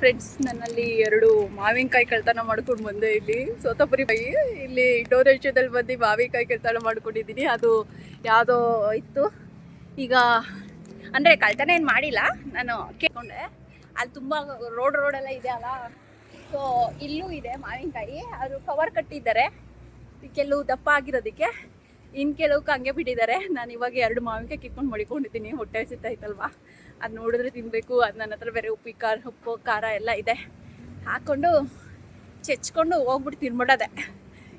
Friends ನನ್ನಲ್ಲಿ ಎರಡು ಮಾವಿನಕಾಯಿ ಕಳ್ತನ ಮಾಡ್ಕೊಂಡು ಬಂದೆ ಇಲ್ಲಿ. ಸೋತಪುರಿ ಬೈ ಇಲ್ಲಿ ಇಂಡೋನೇಷ್ಯಾದಲ್ಲಿ ಬಂದು ಮಾವಿನಕಾಯಿ ಕಳ್ತನ ಮಾಡ್ಕೊಂಡಿದ್ದೀನಿ. ಅದು ಯಾವುದೋ ಇತ್ತು. ಈಗ ಅಂದರೆ ಕಳ್ತನ ಏನು ಮಾಡಿಲ್ಲ. ನಾನು ಕೇಳ್ಕೊಂಡೆ. ಅಲ್ಲಿ ತುಂಬ ರೋಡ್ ರೋಡೆಲ್ಲ ಇದೆ ಅಲ್ಲ. ಸೊ ಇಲ್ಲೂ ಇದೆ ಮಾವಿನಕಾಯಿ. ಅದು ಕವರ್ ಕಟ್ಟಿದ್ದಾರೆ. ಕೆಲವು ದಪ್ಪ ಆಗಿರೋದಕ್ಕೆ. ಇನ್ನು ಕೆಲವಕ್ಕೆ ಹಂಗೆ ಬಿಟ್ಟಿದ್ದಾರೆ. ನಾನು ಇವಾಗ ಎರಡು ಮಾವಿನಕಾಯಿ ಕಿತ್ಕೊಂಡು ಮಡಿಕೊಂಡಿದ್ದೀನಿ. ಹೊಟ್ಟೆ ಹಸಿತಾಯ್ತಲ್ವಾ ಅದು ನೋಡಿದ್ರೆ ತಿನ್ನಬೇಕು ಅದು ನನ್ನ ಹತ್ರ ಬೇರೆ ಉಪ್ಪಿ ಖಾರ ಉಪ್ಪು ಖಾರ ಎಲ್ಲ ಇದೆ. ಹಾಕ್ಕೊಂಡು ಚೆಚ್ಕೊಂಡು ಹೋಗ್ಬಿಟ್ಟು ತಿನ್ಬಿಡೋದೆ.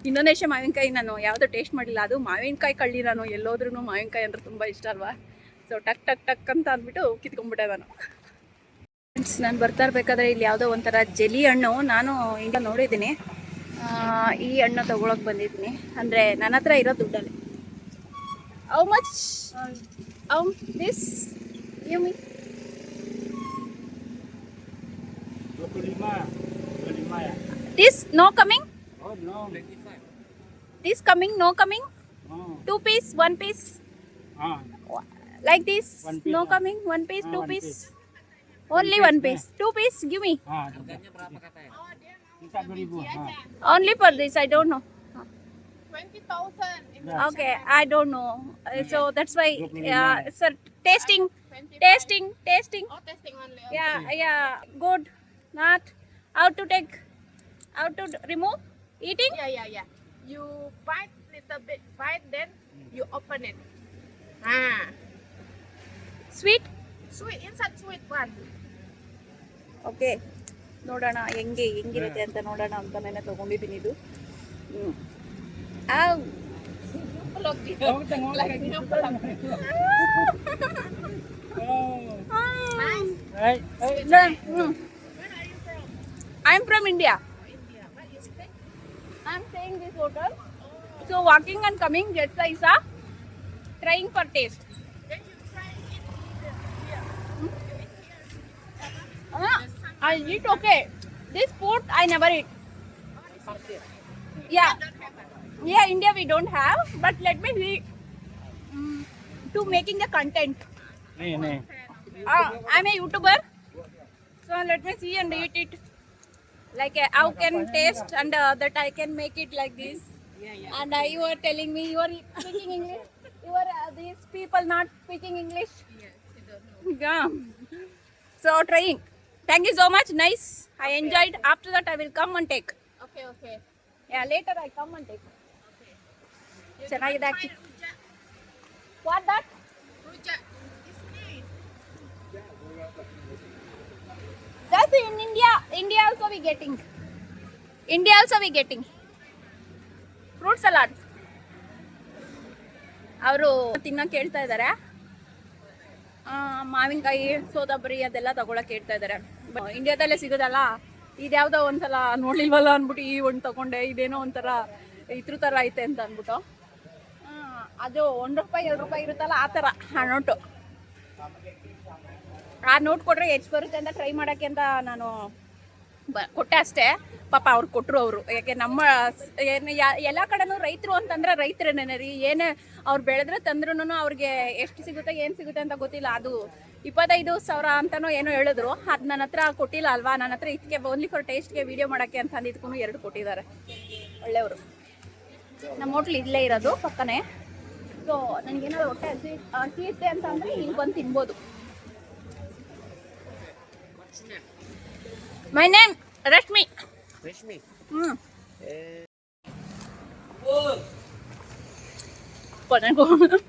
ಇಂಡೋನೇಷ್ಯಾ ಮಾವಿನಕಾಯಿ ನಾನು ಯಾವುದೋ ಟೇಸ್ಟ್ ಮಾಡಿಲ್ಲ. ಅದು ಮಾವಿನಕಾಯಿ ಕಳ್ಳಿ ನಾನು ಎಲ್ಲೋದ್ರೂ ಮಾವಿನಕಾಯಿ ಅಂದರೆ ತುಂಬ ಇಷ್ಟ ಅಲ್ವಾ? ಸೊ ಟಕ್ ಟಕ್ ಟಕ್ ಅಂತ ಅಂದ್ಬಿಟ್ಟು ಕಿತ್ಕೊಂಡ್ಬಿಟ್ಟೆ ನಾನು. ಫ್ರೆಂಡ್ಸ್ ನಾನು ಬರ್ತಾ ಇರಬೇಕಾದ್ರೆ ಇಲ್ಲಿ ಯಾವುದೋ ಒಂಥರ ಜೆಲಿ ಹಣ್ಣು ನಾನು ಈಗ ನೋಡಿದ್ದೀನಿ. ಈ ಹಣ್ಣು ತೊಗೊಳಕ್ಕೆ ಬಂದಿದ್ದೀನಿ. ಅಂದರೆ ನನ್ನ ಹತ್ರ ಇರೋ ದುಡ್ಡಲ್ಲಿ. How much how this you me This no coming? Oh no. This coming, no coming? Oh. Two piece, one piece? Ah. Like this? One piece, no coming? One piece, two piece. piece? Only one piece. Two piece, give me. Ah, Only for this, I don't know. 20,000. Okay, I don't know. Uh, so that's why, uh, sir, testing, testing, testing. Oh, testing only. Yeah, yeah, good. Not how to take, how to d- remove, eating. Yeah, yeah, yeah. You bite little bit, bite, then you open it. Ah, Sweet. sweet inside sweet one. Okay ನೋಡೋಣ ಹೆಂಗೆ ಹೆಂಗಿರುತ್ತೆ ಅಂತ ನೋಡೋಣ ಅಂತ ನೆನೆ ತಗೊಂಡಿದ್ದೀನಿ ಇದು ಹ್ಮ್. ಆವ್. I'm from India. India. What you speak? I'm staying this hotel. So walking and coming, Jet Saisa, trying for taste. Then you try it here. here. Uh, I eat okay. This food I never eat. Yeah. Don't have it. Yeah, India we don't have, but let me see. Mm, to making the content. Uh, I'm a YouTuber, so let me see and eat it Like uh, how can taste and uh, that I can make it like this. Yeah, yeah. And uh, you are telling me you are speaking English. You are uh, these people not speaking English. Yes, you don't know. Yeah. So trying. Thank you so much. Nice. I enjoyed. After that, I will come and take. Okay, okay. Yeah, later I come and take. You ಚೆನ್ನಾಗಿದೆ try actually. rujak. That's in India. India also we getting. India also we getting. Fruit salad. ಅವರು ತಿನ್ನೋಕೆ ಹೇಳ್ತಾ ಇದ್ದಾರೆ ಮಾವಿನಕಾಯಿ, ಸೋದಾಬರಿ ಅದೆಲ್ಲ ತಗೊಳಕ್ ಹೇಳ್ತಾ ಇದ್ದಾರೆ ಇಂಡಿಯಾದಲ್ಲೇ ಸಿಗೋದಲ್ಲ ಇದ್ಯಾವುದೋ ಒಂದ್ಸಲ ನೋಡ್ಲಿಲ್ವಲ್ಲ ಅಂದ್ಬಿಟ್ಟು ಈ ಒಂದು ತಗೊಂಡೆ, ಇದೇನೋ ಒಂಥರ ಇದ್ರ ಥರ ಐತೆ ಅಂತ ಅಂದ್ಬಿಟ್ಟು ಅದು ಒಂದು ರೂಪಾಯಿ, ಎರಡು ರೂಪಾಯಿ ಇರುತ್ತಲ್ಲ, ಆ ಥರ ನೋಟು ಆ ನೋಟ್ ಕೊಟ್ರೆ ಹೆಚ್ಚು ಬರುತ್ತೆ ಅಂತ ಟ್ರೈ ಮಾಡೋಕ್ಕೆ ಅಂತ ನಾನು ಬ, ಕೊಟ್ಟೆ ಅಷ್ಟೇ. ಪಾಪ ಅವ್ರು ಕೊಟ್ಟರು ಅವರು. ಯಾಕೆ ನಮ್ಮ ಏನು ಎಲ್ಲ ಕಡೆನೂ ರೈತರು ಅಂತಂದ್ರೆ ರೈತರೇನೇ ರೀ. ಏನೇ ಅವ್ರು ಬೆಳೆದ್ರೆ ತಂದ್ರೂ ಅವ್ರಿಗೆ ಎಷ್ಟು ಸಿಗುತ್ತೆ, ಏನು ಸಿಗುತ್ತೆ ಅಂತ ಗೊತ್ತಿಲ್ಲ. ಅದು ಇಪ್ಪತ್ತೈದು ಸಾವಿರ ಅಂತನೋ ಏನೋ ಹೇಳಿದ್ರು. ಅದು ನನ್ನ ಹತ್ರ ಕೊಟ್ಟಿಲ್ಲ ಅಲ್ವಾ? ನನ್ನ ಹತ್ರ ಇದಕ್ಕೆ ಓನ್ಲಿ ಫಾರ್ ಟೇಸ್ಟ್ಗೆ ವಿಡಿಯೋ ಮಾಡೋಕ್ಕೆ ಅಂತ ಅಂದಿದ್ಕೂ ಎರಡು ಕೊಟ್ಟಿದ್ದಾರೆ. ಒಳ್ಳೆಯವರು. ನಮ್ಮ ಹೋಟ್ಲ್ ಇಲ್ಲೇ ಇರೋದು ಪಕ್ಕನೇ. ಸೊ ನನಗೇನಾದ್ರು ಹೊಟ್ಟೆ ಹಸಿ ಹಸಿಯುತ್ತೆ ಅಂತ ಅಂದರೆ ಇಲ್ಲಿ ಬಂದು ತಿನ್ಬೋದು. My name Rashmi Rashmi. ಹ್ಞೂ ಕೊನೆಗೂ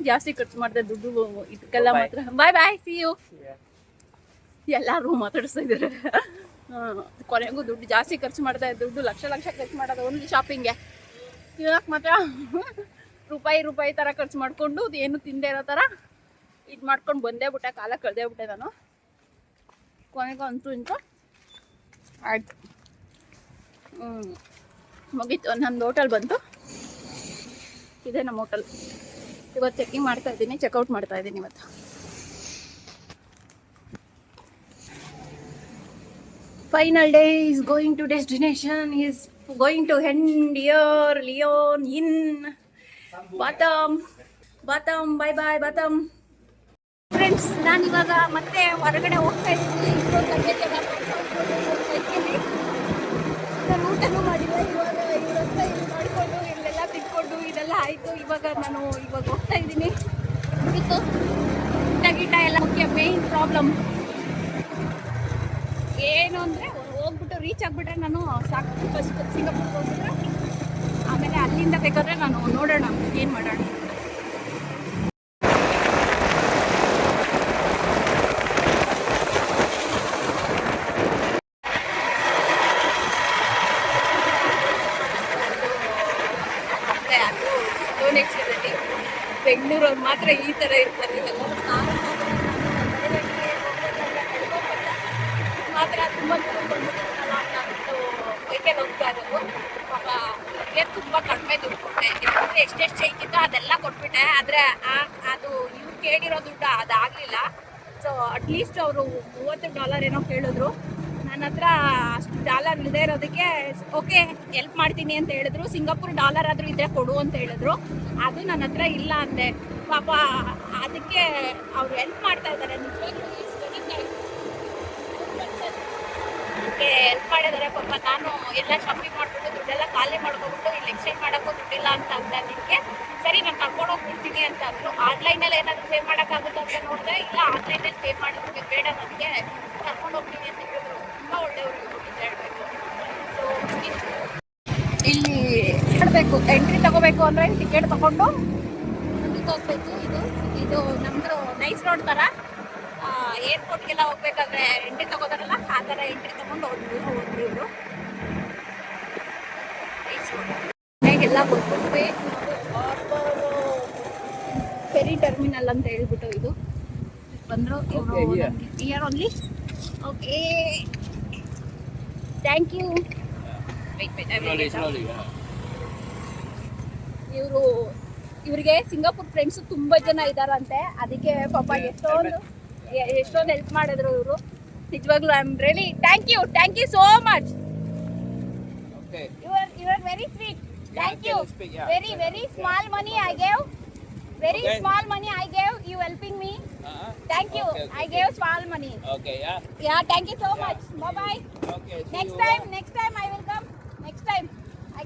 ಜಾಸ್ತಿ ಖರ್ಚು ಮಾಡಿದೆ ದುಡ್ಡು ಇದಕ್ಕೆಲ್ಲ. ಮಾತ್ರ. ಬಾಯ್ ಬಾಯ್ ಸಿ ಯು ಎಲ್ಲರೂ ಮಾತಾಡಿಸ್ತಾ ಇದ್ದಾರೆ. ಕೊನೆಗೂ ದುಡ್ಡು ಜಾಸ್ತಿ ಖರ್ಚು ಮಾಡ್ತಾ ಇದ್ದೆ ದುಡ್ಡು ಲಕ್ಷ ಲಕ್ಷ ಖರ್ಚು ಮಾಡೋದು ಓನ್ಲಿ ಶಾಪಿಂಗ್ಗೆ ತಿನ್ನಕ್ಕೆ ಮಾತ್ರ ರೂಪಾಯಿ ರೂಪಾಯಿ ಥರ ಖರ್ಚು ಮಾಡಿಕೊಂಡು ಏನು ತಿಂದೇ ಇರೋ ಥರ ಇದು ಮಾಡ್ಕೊಂಡು ಬಂದೇ ಬಿಟ್ಟೆ ಕಾಲ ಕಳೆದೇ ಬಿಟ್ಟೆ ನಾನು. ಕೊನೆಗೂ ಅಂತೂ ಇಂತೂ. ಆಯ್ತು. ಮುಗೀತು. ನಂದು ಹೋಟೆಲ್ ಬಂತು. ಇದೆ ನಮ್ಮ ಹೋಟೆಲ್ ಇವತ್ತು ಚೆಕಿಂಗ್ ಮಾಡ್ತಾ ಇದ್ದೀನಿ. ಚೆಕ್ಔಟ್ ಮಾಡ್ತಾ ಇದ್ದೀನಿ ಇವತ್ತು. Final day is going to destination is going to end ಹೆಂಡಿಯರ್ Leone in Batam Batam bye bye Batam friends ನಾನು ಇವಾಗ ಮತ್ತೆ ಹೊರಗಡೆ ಹೋಗ್ತಾ ಇದ್ದೀನಿ. ಗಂಟೆಗೆ ಇವಾಗ ನಾನು ಇವಾಗ ಹೋಗ್ತಾ ಇದ್ದೀನಿ. ಮುಗೀತು ಊಟ ಗೀಟ ಎಲ್ಲ ಮುಖ್ಯ ಮೇನ್ ಪ್ರಾಬ್ಲಮ್ ಏನು ಅಂದರೆ, ಹೋಗ್ಬಿಟ್ಟು ರೀಚ್ ಆಗಿಬಿಟ್ರೆ ನಾನು ಸಾಕು. ಫಸ್ಟ್ ಸಿಂಗಾಪುರ್ಗೆ ಹೋಗ್ಬಿಟ್ರೆ, ಆಮೇಲೆ ಅಲ್ಲಿಂದ ಬೇಕಾದ್ರೆ ನಾನು ನೋಡೋಣ, ಏನು ಮಾಡೋಣ ಮತ್ತೆ ಅದು ಡೊನೇಷನಲ್ಲಿ ಬೆಂಗಳೂರವ್ರು ಮಾತ್ರ ಈ ಥರ ಇರ್ತಾರೆ. ಎಲ್ಲರೂ ನಾನು ಮಾತ್ರ ತುಂಬ ಬೈಕಲ್ಲಿ ಹೋಗ್ತಾ ಇರೋದು. ಪಾಪ ತುಂಬ ಕಡಿಮೆ ದುಡ್ಡು ಕೊಟ್ಟೆ. ಯಾಕಂದರೆ ಎಷ್ಟೆಷ್ಟು ಚೇಂಜ್ ಇತ್ತು ಅದೆಲ್ಲ ಕೊಟ್ಬಿಟ್ಟೆ. ಆದರೆ ಅದು ಇವ್ರು ಕೇಳಿರೋ ದುಡ್ಡು ಅದಾಗಲಿಲ್ಲ. ಸೊ ಅಟ್ಲೀಸ್ಟ್ ಅವರು ಮೂವತ್ತು ಡಾಲರ್ ಏನೋ ಕೇಳಿದ್ರು. ನನ್ನ ಹತ್ರ ಅಷ್ಟು ಡಾಲರ್ ಇಲ್ಲದೆ ಇರೋದಕ್ಕೆ ಓಕೆ ಹೆಲ್ಪ್ ಮಾಡ್ತೀನಿ ಅಂತ ಹೇಳಿದ್ರು. ಸಿಂಗಾಪುರ್ ಡಾಲರ್ ಆದರೂ ಇದ್ರೆ ಕೊಡು ಅಂತ ಹೇಳಿದ್ರು. ಅದು ನನ್ನ ಹತ್ರ ಇಲ್ಲ ಅಂದೆ. ಪಾಪ ಅದಕ್ಕೆ ಅವ್ರು ಹೆಲ್ಪ್ ಮಾಡ್ತಾ ಇದ್ದಾರೆ. ಅದಕ್ಕೆ ಹೆಲ್ಪ್ ಮಾಡಿದ್ದಾರೆ ಪಾಪ. ನಾನು ಎಲ್ಲ ಶಾಪಿಂಗ್ ಮಾಡ್ಬಿಟ್ಟು ದುಡ್ಡೆಲ್ಲ ಖಾಲಿ ಮಾಡ್ಕೊಬಿಟ್ಟು ಇಲ್ಲಿ ಎಕ್ಸ್ಚೇಂಜ್ ಮಾಡೋಕ್ಕೂ ದುಡ್ಡಿಲ್ಲ ಅಂತ ಅಂದ. ನಿಮಗೆ? ಸರಿ, ನಾನು ಕರ್ಕೊಂಡು ಹೋಗ್ಬಿಡ್ತೀನಿ ಅಂತ ಅಂದ್ರು ಆನ್ಲೈನಲ್ಲಿ ಏನಾದರೂ ಪೇ ಮಾಡೋಕ್ಕಾಗುತ್ತೆ ಅಂತ ನೋಡಿದೆ. ಇಲ್ಲ ಆನ್ಲೈನಲ್ಲಿ ಪೇ ಮಾಡೋದಕ್ಕೆ ಬೇಡ ನನಗೆ. ಕರ್ಕೊಂಡು ಹೋಗ್ತೀನಿ ಅಂತ ಹೇಳಿದ್ರು. ತುಂಬ ಒಳ್ಳೆಯವರು ಸೊ ಇಲ್ಲಿ ಮಾಡಬೇಕು ಎಂಟ್ರಿ ತಗೋಬೇಕು ಅಂದರೆ ಟಿಕೆಟ್ ತಗೊಂಡು ಹೋಗ್ಬೇಕು ಇದು? ಇದು ನಮ್ಮದು ನೈಸ್ ರೋಡ್ ಥರ ಏರ್ಪೋರ್ಟ್ಗೆಲ್ಲ ಹೋಗ್ಬೇಕಾದ್ರೆ ಎಂಟ್ರಿ ತಗೋತಾರಲ್ಲ ಆ ಥರ ಎಂಟ್ರಿ ತಗೊಂಡು ಹೋದ್ರು ಹೋದ್ರು ಇವರು. ಮನೆಗೆಲ್ಲ ಬಂದ್ಬಿಟ್ವಿ ಫೆರಿ ಟರ್ಮಿನಲ್ ಅಂತ ಹೇಳ್ಬಿಟ್ಟು ಇದು. ಬಂದರು. Year only okay thank you. ಇವರು ಇವರಿಗೆ ಸಿಂಗಾಪುರ್ ಫ್ರೆಂಡ್ಸ್ ತುಂಬಾ ಜನ ಇದಾರಂತೆ. ಅದಕ್ಕೆ ಪಾಪ. ಎಷ್ಟೊಂದು ಎಷ್ಟೊಂದು ಹೆಲ್ಪ್ ಮಾಡಿದ್ರು ಇವರು. ನಿಜವಾಗ್ಲೂ I am really thank you thank you so much. You are you are very sweet thank you. Very very small money I gave very small money I gave you helping me. Thank you I gave small money. Yeah thank you so. Much bye see next time next time I will come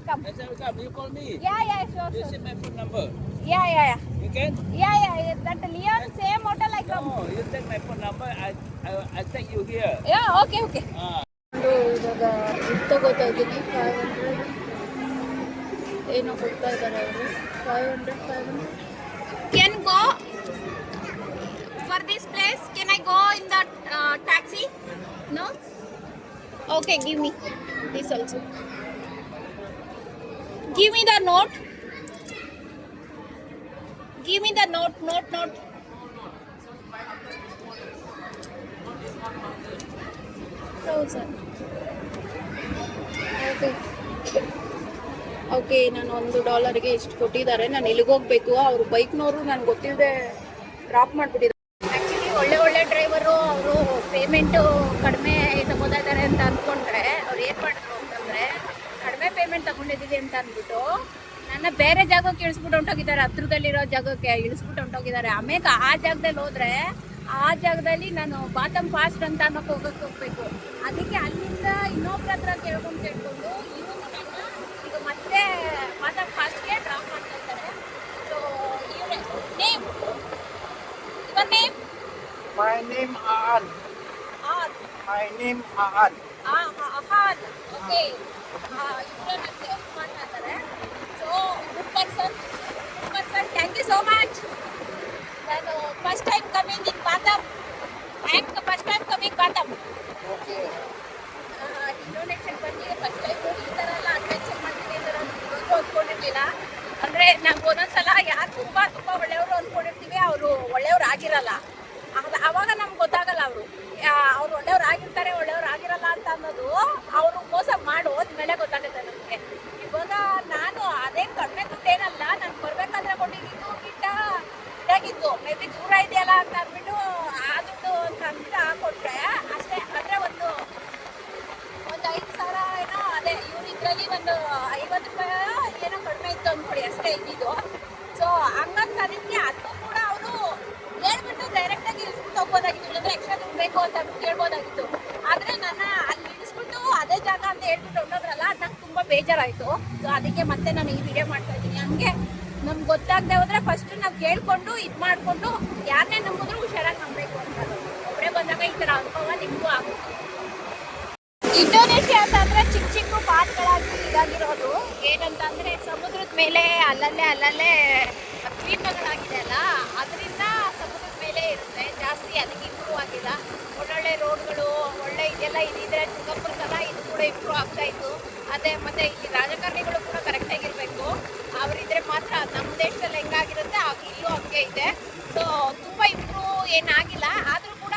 I come Next time you come, you call me. Yeah yeah sure This is sure my phone number. Yeah yeah yeah You can? Yeah, yeah, yeah. That Leon, same hotel I come. No, you take my phone number. I, I, I take you here. Yeah, okay, okay. Ah. ಇವಾಗ ಇದು ತಗೋತಾ ಇದ್ದೀನಿ five hundred ಏನೋ ಕೊಡ್ತಾ ಇದ್ದಾರೆ ಅವರು five hundred five hundred can go for this place can I go in the taxi no okay give me this also give me the note. Give me the note, note, note. Thousand okay ನಾನು ಒಂದು ಡಾಲರ್ಗೆ ಇಷ್ಟು ಕೊಟ್ಟಿದ್ದಾರೆ. ನಾನು ಎಲ್ಲಿಗೆ ಹೋಗ್ಬೇಕು ಅವರು ಬೈಕ್ನವರು ನಾನು ಗೊತ್ತಿಲ್ಲದೆ ಡ್ರಾಪ್ ಮಾಡಿಬಿಟ್ಟಿದ್ದಾರೆ. ಆ್ಯಕ್ಚುಲಿ ಒಳ್ಳೆ ಒಳ್ಳೆ ಡ್ರೈವರು ಅವರು ಪೇಮೆಂಟು ಕಡಿಮೆ ತಗೋತಾ ಇದ್ದಾರೆ ಅಂತ ಅಂದ್ಕೊಂಡ್ರೆ ಅವ್ರು ಏನು ಮಾಡಿದ್ರು ಅಂತಂದರೆ ಕಡಿಮೆ ಪೇಮೆಂಟ್ ತಗೊಂಡಿದ್ದೀವಿ ಅಂತ ಅಂದ್ಬಿಟ್ಟು ನನ್ನ ಬೇರೆ ಜಾಗಕ್ಕೆ ಇಳಿಸ್ಬಿಟ್ಟು ಹೊಂಟೋಗಿದ್ದಾರೆ, ಹತ್ರದಲ್ಲಿರೋ ಜಾಗಕ್ಕೆ ಇಳಿಸ್ಬಿಟ್ಟು ಹೊಂಟೋಗಿದ್ದಾರೆ. ಆಮೇಲೆ ಆ ಜಾಗದಲ್ಲಿ ಹೋದ್ರೆ ಆ ಜಾಗದಲ್ಲಿ ನಾನು ಬಾತಮ್ ಫಾಸ್ಟ್ ಅಂತ ಅನ್ನೋಕೆ ಹೋಗಕ್ಕೆ ಹೋಗ್ಬೇಕು. ಅದಕ್ಕೆ ಅಲ್ಲಿಂದ ಇನ್ನೊಬ್ರ ಹತ್ರ ಕೇಳ್ಕೊಂಡು ಕೇಳ್ಕೊಂಡು ಇವನು ನನ್ನ ಈಗ ಮತ್ತೆ ಬಾತಮ್ ಫಾಸ್ಟ್ಗೆ ಡ್ರಾಪ್ ಮಾಡ್ತಾ ಇದ್ದಾರೆ. ಸೊ ಇವರೇ name your name my name Aan. My name Aan. ಅಹಾನ್ ಓಕೆ ಇಬ್ಬರು ನನಗೆ ಹೆಲ್ಪ್ ಮಾಡ್ತಾ ಇದ್ದಾರೆ so good person good person thank you so much ನಾನು first time coming in Batam I am first time coming Batam Okay. Indonesian ಬಂದು first time ಈ ಥರ ಎಲ್ಲ ಅಡ್ವೆಂಚರ್ ಮಾಡ್ತೀನಿ ಅಂತ ನಾನು ಅಂದ್ಕೊಂಡಿರ್ಲಿಲ್ಲ ಅಂದರೆ ನಾವು ಒಂದೊಂದ್ಸಲ ಯಾರು ತುಂಬ ತುಂಬ ಒಳ್ಳೆಯವರು ಅಂದ್ಕೊಂಡಿರ್ತೀವಿ ಅವರು ಒಳ್ಳೆಯವ್ರು ಆಗಿರಲ್ಲ. ಆಗ- ಆವಾಗ ನಮ್ಗೆ ಅವ್ರು ಒಳ್ಳೆಯವ್ರು ಆಗಿರ್ತಾರೆ, ಒಳ್ಳೆಯವ್ರು ಆಗಿರಲ್ಲ ಅಂತ ಅನ್ನೋದು ಅವರು ಮೋಸ ಮಾಡಿ ಹೋದ್ಮೇಲೆ ಗೊತ್ತಾಗುತ್ತೆ ನಮಗೆ. ಇವಾಗ ನಾನು ಅದೇ ಕಡಿಮೆ ದುಡ್ಡೇನಲ್ಲ, ನಾನು ಬರ್ಬೇಕಾದ್ರೆ ಕೊಟ್ಟಿದ್ದು ಗಿಟ್ಟ ಇದಾಗಿತ್ತು. ಮೇ ಬಿ ದೂರ ಇದೆಯಲ್ಲ ಅಂತ ಅಂದ್ಬಿಟ್ಟು ಆ ದುಡ್ಡು ಅಂತ ಅಂದ್ಬಿಟ್ಟು ಹಾಕೊಟ್ರೆ ಅಷ್ಟೇ ಅಂದರೆ ಒಂದು ಒಂದು ಐದು ಸಾವಿರ ಏನೋ ಅದೇ ಇವ್ರಿದ್ರಲ್ಲಿ ಒಂದು ಐವತ್ತು ರೂಪಾಯಿ ಏನೋ ಕಡಿಮೆ ಇತ್ತು ಅಂದ್ಕೊಡಿ ಅಷ್ಟೇ ಇದ್ದಿದ್ದು ಸೊ ಹಂಗಂತ ಅದಕ್ಕೆ ಅದನ್ನು ಹೇಳ್ಬಿಟ್ಟು ಡೈರೆಕ್ಟಾಗಿ ಇಳಿಸ್ಬಿಟ್ಟು ಹೋಗ್ಬೋದಾಗಿತ್ತು ಎಕ್ಸ್ಟ್ರಾ ದುಡ್ಡು ಬೇಕು ಅಂತ ಕೇಳ್ಬೋದಾಗಿತ್ತು. ಆದರೆ ನನ್ನ ಅಲ್ಲಿ ಇಳಿಸ್ಬಿಟ್ಟು ಅದೇ ಜಾಗ ಅಂತ ಹೇಳ್ಬಿಟ್ಟು ಹೊರಟೋದ್ರಲ್ಲ ಅದು ನಂಗೆ ತುಂಬ ಬೇಜಾರಾಯಿತು. ಸೊ ಅದಕ್ಕೆ ಮತ್ತೆ ನಾನು ಈ ವಿಡಿಯೋ ಮಾಡ್ತಾ ಇದ್ದೀನಿ. ಹಂಗೆ ನಮ್ಗೆ ಗೊತ್ತಾಗದೆ ಹೋದ್ರೆ ಫಸ್ಟ್ ನಾವು ಕೇಳ್ಕೊಂಡು ಇದು ಮಾಡಿಕೊಂಡು ಯಾರನ್ನೇ ನಂಬಿದ್ರು ಹುಷಾರಾಗಿ ನಂಬಬೇಕು ಅಂತ. ಒಬ್ಬರೇ ಬಂದಾಗ ಈ ಥರ ಅನುಭವ ನಿಮಗೂ ಆಗುತ್ತೆ. ಇಂಡೋನೇಷ್ಯಾ ಅಂತಂದ್ರೆ ಚಿಕ್ಕ ಚಿಕ್ಕ ಪಾಟ್ಗಳಾಗಿ ಇದಾಗಿರೋದು. ಏನಂತ ಅಂದ್ರೆ ಸಮುದ್ರದ ಮೇಲೆ ಅಲ್ಲಲ್ಲೇ ಅಲ್ಲಲ್ಲೇ ದ್ವೀಪಗಳಾಗಿದೆ ಅಲ್ಲ ಅದರಿಂದ ಜಾಸ್ತಿ, ಅದಕ್ಕೆ ಇಂಪ್ರೂವ್ ಆಗಿಲ್ಲ. ಒಳ್ಳೊಳ್ಳೆ ರೋಡ್ಗಳು ಒಳ್ಳೆ ಇದೆಲ್ಲ ಇದಿದ್ರೆ ಸಿಂಗಾಪುರ್ಗೆಲ್ಲ ಇದು ಕೂಡ ಇಂಪ್ರೂವ್ ಆಗ್ತಾ ಇತ್ತು. ಅದೇ ಮತ್ತೆ ಇಲ್ಲಿ ರಾಜಕಾರಣಿಗಳು ಕೂಡ ಕರೆಕ್ಟಾಗಿರ್ಬೇಕು ಅವರಿದ್ರೆ ಮಾತ್ರ ನಮ್ಮ ದೇಶದಲ್ಲಿ ಹೆಂಗಾಗಿರುತ್ತೆ ಹಾಗೆ ಇಲ್ಲೂ ಹಂಗೆ ಇದೆ. ಸೊ ತುಂಬ ಇಂಪ್ರೂವ್ ಏನಾಗಿಲ್ಲ ಆದರೂ ಕೂಡ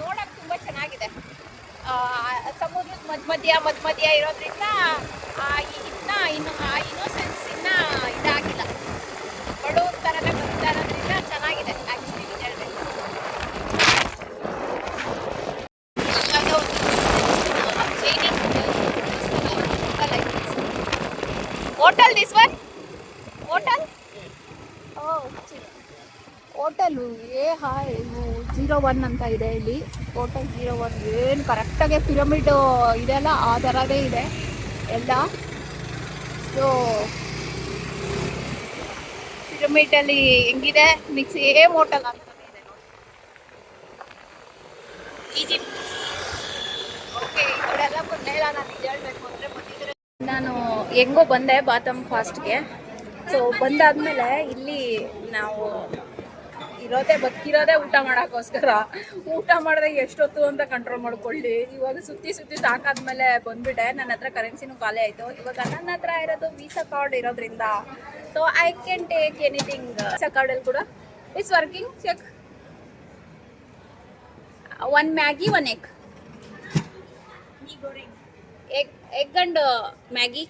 ನೋಡೋಕೆ ತುಂಬ ಚೆನ್ನಾಗಿದೆ. ಸಮುದ್ರದ ಮಧ್ಯ ಮಧ್ಯ ಮಧ್ಯ ಇರೋದ್ರಿಂದ, ಆ ಇ- ಇನ್ನ ಇನ್ನ ಇದಾಗಿಲ್ಲ ಬಡವ್ರ ಥರನೇ ಬರ್ತಾ ಇರೋದ್ರಿಂದ ಚೆನ್ನಾಗಿದೆ ಆ್ಯಕ್ಚುಲಿ ಹೇಳ್ಬೇಕು hotel this one hotel hotel A hi zero one ಅಂತ ಇದೆ ಇಲ್ಲಿ. ಹೋಟೆಲ್ ಜೀರೋ ಒನ್ ಏನು ಕರೆಕ್ಟಾಗಿ ಪಿರಮಿಡ್ ಇದೆಲ್ಲ ಆ ಥರದೇ ಇದೆ ಎಲ್ಲ. ಸೊ ಪಿರಮಿಡಲ್ಲಿ ಹೆಂಗಿದೆ? ಮಿಕ್ಸ್ ಏಮ್ ಹೋಟೆಲ್ ಅಂತ ಇದೆ ಓಕೆ ಈ ನಾನು ಹೇಳಬೇಕು ಅಂದರೆ ಬಂದಿದ್ರೆ ನಾನು ಹೆಂಗೋ ಬಂದೆ ಬಾತಮ್ ಫಾಸ್ಟ್ಗೆ ಸೊ ಬಂದಾದ್ಮೇಲೆ ಇಲ್ಲಿ ನಾವು ಇರೋದೇ ಬದುಕಿರೋದೇ ಊಟ ಮಾಡೋಕ್ಕೋಸ್ಕರ. ಊಟ ಮಾಡಿದಾಗ ಎಷ್ಟೊತ್ತು ಅಂತ ಕಂಟ್ರೋಲ್ ಮಾಡ್ಕೊಳ್ಳಿ. ಇವಾಗ ಸುತ್ತಿ ಸುತ್ತಿ ಸಾಕಾದ್ಮೇಲೆ ಬಂದ್ಬಿಟ್ಟೆ. ನನ್ನ ಹತ್ರ ಕರೆನ್ಸಿನೂ ಖಾಲಿ ಆಯಿತು. ಇವಾಗ ನನ್ನ ಹತ್ರ ಇರೋದು ವೀಸಾ ಕಾರ್ಡ್ ಇರೋದ್ರಿಂದ. So I can take anything visa ಕಾರ್ಡಲ್ಲಿ ಕೂಡ it's working check one Maggi one egg egg egg and Maggi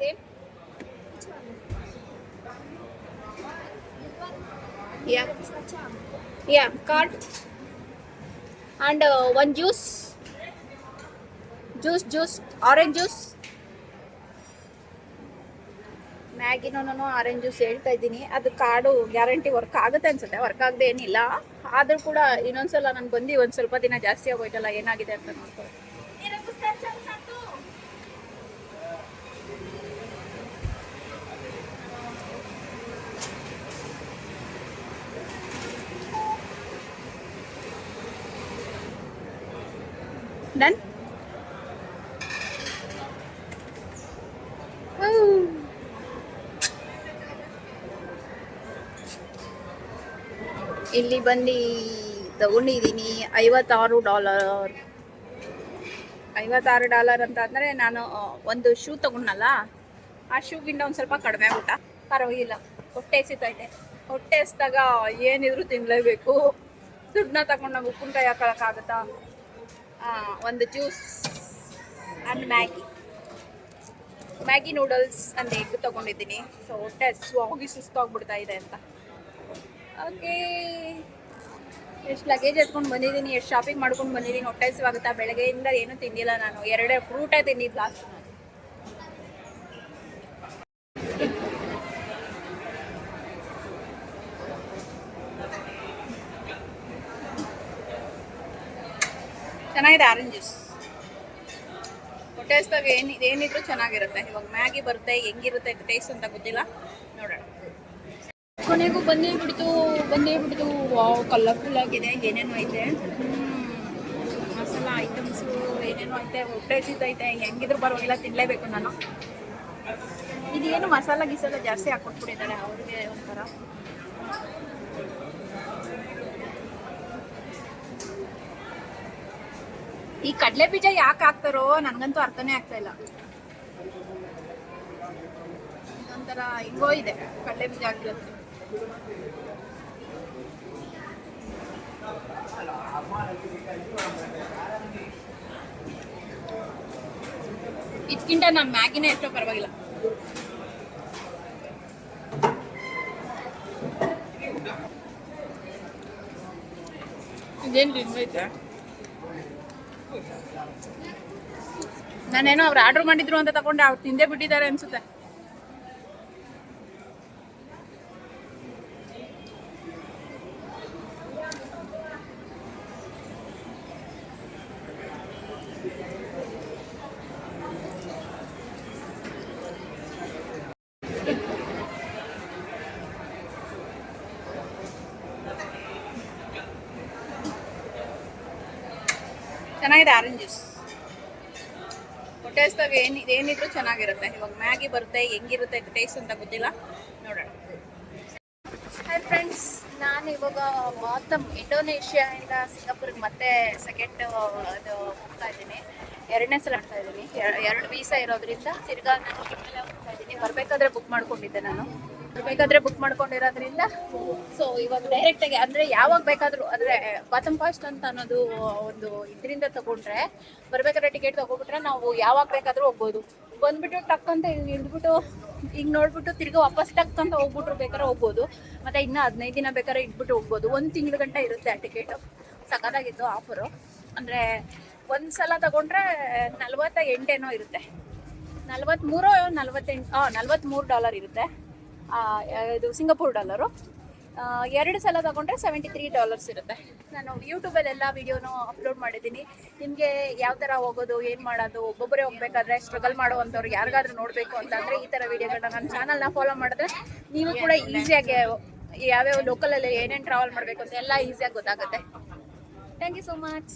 same Yeah. Yeah, card. And uh, one juice. Juice, juice, orange juice. ಮ್ಯಾಗಿನೂ orange juice ಹೇಳ್ತಾ ಇದ್ದೀನಿ ಅದು card guarantee work ಆಗುತ್ತೆ ಅನ್ಸುತ್ತೆ work ಆಗದೆ ಏನಿಲ್ಲ ಆದರೂ ಕೂಡ ಇನ್ನೊಂದ್ಸಲ ನಾನು ಬಂದು ಒಂದು ಸ್ವಲ್ಪ ದಿನ ಜಾಸ್ತಿ ಆಗೋಯ್ತಲ್ಲ ಏನಾಗಿದೆ ಅಂತ ನೋಡ್ಕೊಳ್ಳಿ ಡನ್ ಇಲ್ಲಿ ಬಂದು ತಗೊಂಡಿದ್ದೀನಿ ಐವತ್ತಾರು ಡಾಲರ್. ಐವತ್ತಾರು ಡಾಲರ್ ಅಂತ ಅಂದರೆ ನಾನು ಒಂದು ಶೂ ತಗೊಂಡಲ್ಲ ಆ ಶೂಗಿಂತ ಒಂದು ಸ್ವಲ್ಪ ಕಡಿಮೆ ಊಟ ಪರವಾಗಿಲ್ಲ ಹೊಟ್ಟೆ ಎಸಿತೈತೆ ಹೊಟ್ಟೆ ಎಸ್ದಾಗ ಏನಿದ್ರು ತಿನ್ನಲೇಬೇಕು ದುಡ್ಡನ್ನ ತಗೊಂಡು ನಾವು ಉಪ್ಪಿನಕಾಯಿ ಹಾಕೊಳಕ್ಕಾಗುತ್ತಾ ಆ, ಒಂದು juice and Maggi Maggi noodles ಅಂತ ಎಗ್ ತೊಗೊಂಡಿದ್ದೀನಿ. ಸೊ ಹೊಟ್ಟೆ ಹೋಗಿ ಸುಸ್ತಾಗ್ಬಿಡ್ತಾ ಇದೆ ಅಂತ. ಓಕೆ ಎಷ್ಟು ಲಗೇಜ್ ಎತ್ಕೊಂಡು ಬಂದಿದ್ದೀನಿ, ಎಷ್ಟು ಶಾಪಿಂಗ್ ಮಾಡ್ಕೊಂಡು ಬಂದಿದ್ದೀನಿ, ಹೊಟ್ಟೆ ಹಸಿವಾಗುತ್ತಾ ಬೆಳಗ್ಗೆಯಿಂದ ಏನೂ ತಿಂದಿಲ್ಲ ನಾನು. ಎರಡೇ ಫ್ರೂಟೇ ತಿಂದಿದ್ದು ಲಾಸ್ಟ್ ಚೆನ್ನಾಗಿದೆ ಆರೆಂಜ್ ಜ್ಯೂಸ್ ಹಸ್ದಾಗ ಏನು ಏನಿದ್ರು ಚೆನ್ನಾಗಿರುತ್ತೆ. ಇವಾಗ ಮ್ಯಾಗಿ ಬರುತ್ತೆ, ಹೆಂಗಿರುತ್ತೆ ಟೇಸ್ಟ್ ಅಂತ ಗೊತ್ತಿಲ್ಲ. ನೋಡೋಣ. ಕೊನೆಗೂ ಬಂದೇ ಬಿಡ್ತು ಬಂದೇ ಬಿಡ್ತು ವಾವ್ ಕಲರ್ಫುಲ್ ಆಗಿದೆ, ಏನೇನೋ ಐತೆ. ಮಸಾಲ ಐಟಮ್ಸು ಏನೇನು ಐತೆ, ಹೊಟ್ಟೆ ಐತೆ, ಹೆಂಗಿದ್ರು ಬರೋಲ್ಲ ತಿನ್ನಲೇಬೇಕು ನಾನು. ಇದೇನು ಮಸಾಲ ಗಿಸಾಲ ಜಾಸ್ತಿ ಹಾಕೊಟ್ಬಿಟ್ಟಿದ್ದಾರೆ ಅವ್ರಿಗೆ ಒಂಥರ. ಈ ಕಡಲೆ ಬೀಜ ಯಾಕೆ ಹಾಕ್ತಾರೋ ನನಗಂತೂ ಅರ್ಥನೇ ಆಗ್ತಾ ಇಲ್ಲ. ಒಂಥರ ಹಿಂಗೋ ಇದೆ ಕಡಲೆ ಬೀಜ ಹಾಕಿರೋದು. ಇದಕ್ಕಿಂತ ನಮ್ಮ ಮ್ಯಾಗಿನೇ ಎಷ್ಟೋ ಪರವಾಗಿಲ್ಲ. ಇದೇನು ನಾನೇನೋ ಅವ್ರು ಆರ್ಡರ್ ಮಾಡಿದ್ರು ಅಂತ ತಕೊಂಡೆ ಅವ್ರು ತಿಂದೇ ಬಿಟ್ಟಿದ್ದಾರೆ ಅನ್ಸುತ್ತೆ. ಚೆನ್ನಾಗಿದೆ ಆರೆಂಜ್ ಜ್ಯೂಸ್ ಹೊಟ್ಟೆ ಹಸ್ದಾಗ ಏನು ಏನಿದ್ರು ಚೆನ್ನಾಗಿರುತ್ತೆ. ಇವಾಗ ಮ್ಯಾಗಿ ಬರುತ್ತೆ, ಹೆಂಗಿರುತ್ತೆ ಟೇಸ್ಟ್ ಅಂತ ಗೊತ್ತಿಲ್ಲ. ನೋಡೋಣ. ಹಾಯ್ ಫ್ರೆಂಡ್ಸ್ ನಾನು ಇವಾಗ ಮಾತಮ್ ಇಂಡೋನೇಷ್ಯಾದಿಂದ ಸಿಂಗಾಪುರ್ಗೆ ಮತ್ತೆ ಸೆಕೆಂಡ್ ಅದು ಹೋಗ್ತಾ ಇದ್ದೀನಿ. ಎರಡನೇ ಸಲ ಆಡ್ತಾ ಇದ್ದೀನಿ. ಎರಡು ವೀಸಾ ಇರೋದ್ರಿಂದ ತಿರ್ಗಾ ನಾನು ಹೋಗ್ತಾ ಇದ್ದೀನಿ. ಬರಬೇಕಾದ್ರೆ ಬುಕ್ ಮಾಡ್ಕೊಂಡಿದ್ದೆ ನಾನು. ಬರಬೇಕಾದ್ರೆ ಬುಕ್ ಮಾಡ್ಕೊಂಡಿರೋದ್ರಿಂದ. ಸೊ ಇವಾಗ ಡೈರೆಕ್ಟಾಗಿ ಅಂದರೆ ಯಾವಾಗ ಬೇಕಾದರೂ, ಅಂದ್ರೆ ಬಾತಮ್ ಕಾಸ್ಟ್ ಅಂತ ಅನ್ನೋದು ಒಂದು ಇದರಿಂದ ತಗೊಂಡ್ರೆ, ಬರ್ಬೇಕಾದ್ರೆ ಟಿಕೆಟ್ ತಗೊಬಿಟ್ರೆ ನಾವು ಯಾವಾಗ ಬೇಕಾದರೂ ಹೋಗ್ಬೋದು. ಬಂದ್ಬಿಟ್ಟು ಟಕ್ ಅಂತ ಇಲ್ಲಿ ಇಳಿದ್ಬಿಟ್ಟು ಈಗ ನೋಡ್ಬಿಟ್ಟು ತಿರ್ಗಿ ವಾಪಸ್ ಟಕ್ ಅಂತ ಹೋಗ್ಬಿಟ್ರು ಬೇಕಾದ್ರೆ ಹೋಗ್ಬೋದು. ಮತ್ತೆ ಇನ್ನ ಹದಿನೈದು ದಿನ ಬೇಕಾದ್ರೆ ಇಟ್ಬಿಟ್ಟು ಹೋಗ್ಬೋದು. ಒಂದು ತಿಂಗಳ ಗಂಟೆ ಇರುತ್ತೆ ಆ ಟಿಕೆಟು ಸಖತ್ತಾಗಿತ್ತು ಆಫರು ಅಂದರೆ ಒಂದು ಸಲ ತಗೊಂಡ್ರೆ ನಲ್ವತ್ತ ಎಂಟೇನೋ ಇರುತ್ತೆ. ನಲ್ವತ್ತ್ಮೂರು ನಲ್ವತ್ತೆಂಟು ಹಾಂ ನಲ್ವತ್ತ್ಮೂರು ಡಾಲರ್ ಇರುತ್ತೆ. ಇದು ಸಿಂಗಾಪುರ್ ಡಾಲರು. ಎರಡು ಸಲ ತಗೊಂಡ್ರೆ ಸೆವೆಂಟಿ ತ್ರೀ ಡಾಲರ್ಸ್ ಇರುತ್ತೆ. ನಾನು ಯೂಟ್ಯೂಬಲ್ಲಿ ಎಲ್ಲ ವೀಡಿಯೋನು ಅಪ್ಲೋಡ್ ಮಾಡಿದ್ದೀನಿ. ನಿಮಗೆ ಯಾವ ಥರ ಹೋಗೋದು, ಏನು ಮಾಡೋದು, ಒಬ್ಬೊಬ್ಬರೇ ಹೋಗ್ಬೇಕಾದ್ರೆ ಸ್ಟ್ರಗಲ್ ಮಾಡುವಂಥವ್ರು ಯಾರಿಗಾದ್ರೂ ನೋಡಬೇಕು ಅಂತಂದರೆ ಈ ಥರ ವೀಡಿಯೋಗಳನ್ನ ನನ್ನ ಚಾನಲ್ನ ಫಾಲೋ ಮಾಡಿದ್ರೆ ನೀವು ಕೂಡ ಈಸಿಯಾಗಿ ಯಾವ್ಯಾವ ಲೋಕಲಲ್ಲಿ ಏನೇನು ಟ್ರಾವೆಲ್ ಮಾಡಬೇಕು ಅಂತ ಎಲ್ಲ ಈಸಿಯಾಗಿ ಗೊತ್ತಾಗುತ್ತೆ. Thank you so much